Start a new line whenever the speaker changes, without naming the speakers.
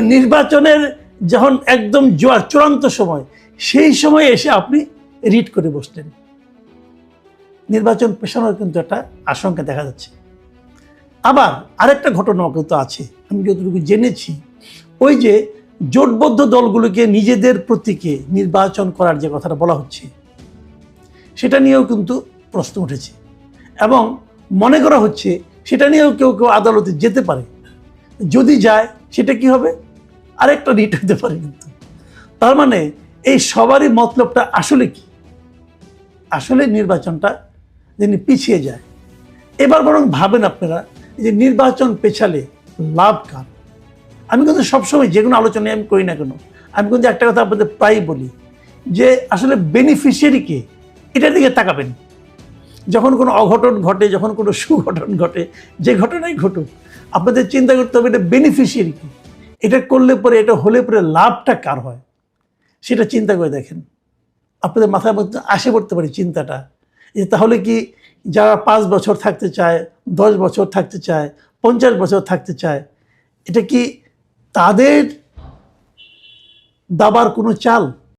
নির্বাচনের যখন একদম জোয়ার চূড়ান্ত সময়, সেই সময় এসে আপনি রিড করে বসলেন। নির্বাচন পেছানোর কিন্তু একটা আশঙ্কা দেখা যাচ্ছে। আবার আরেকটা ঘটনা কিন্তু আছে, আমি যতটুকু জেনেছি। ওই যে জোটবদ্ধ দলগুলোকে নিজেদের প্রতীকে নির্বাচন করার যে কথাটা বলা হচ্ছে, সেটা নিয়েও কিন্তু প্রশ্ন উঠেছে। এবং মনে করা হচ্ছে সেটা নিয়েও কেউ কেউ আদালতে যেতে পারে। যদি যায় সেটা কি হবে? আরেকটা রিট হতে পারে কিন্তু। তার মানে এই সবারই মতলবটা আসলে কি? আসলে নির্বাচনটা যিনি পিছিয়ে যায়, এবার বরং ভাবেন আপনারা যে নির্বাচন পেছালে লাভ কার? আমি কিন্তু সবসময় যে কোনো আলোচনায় আমি করি না কেন, আমি কিন্তু একটা কথা আপনাদের প্রায়ই বলি যে আসলে বেনিফিশিয়ারি কে এটার দিকে তাকাবেন। যখন কোনো অঘটন ঘটে, যখন কোনো সুঘটন ঘটে, যে ঘটনাই ঘটুক, আপনাদের চিন্তা করতে হবে এটা বেনিফিশিয়ারি কি? এটা করলে পরে, এটা হলে পরে লাভটা কার হয়? সেটা চিন্তা করে দেখেন। আপনাদের মাথার মধ্যে আসে পড়তে পারে চিন্তাটা যে তাহলে কি যারা পাঁচ বছর থাকতে চায়, দশ বছর থাকতে চায়, পঞ্চাশ বছর থাকতে চায়, এটা কি তাদের দাবার কোনো চাল?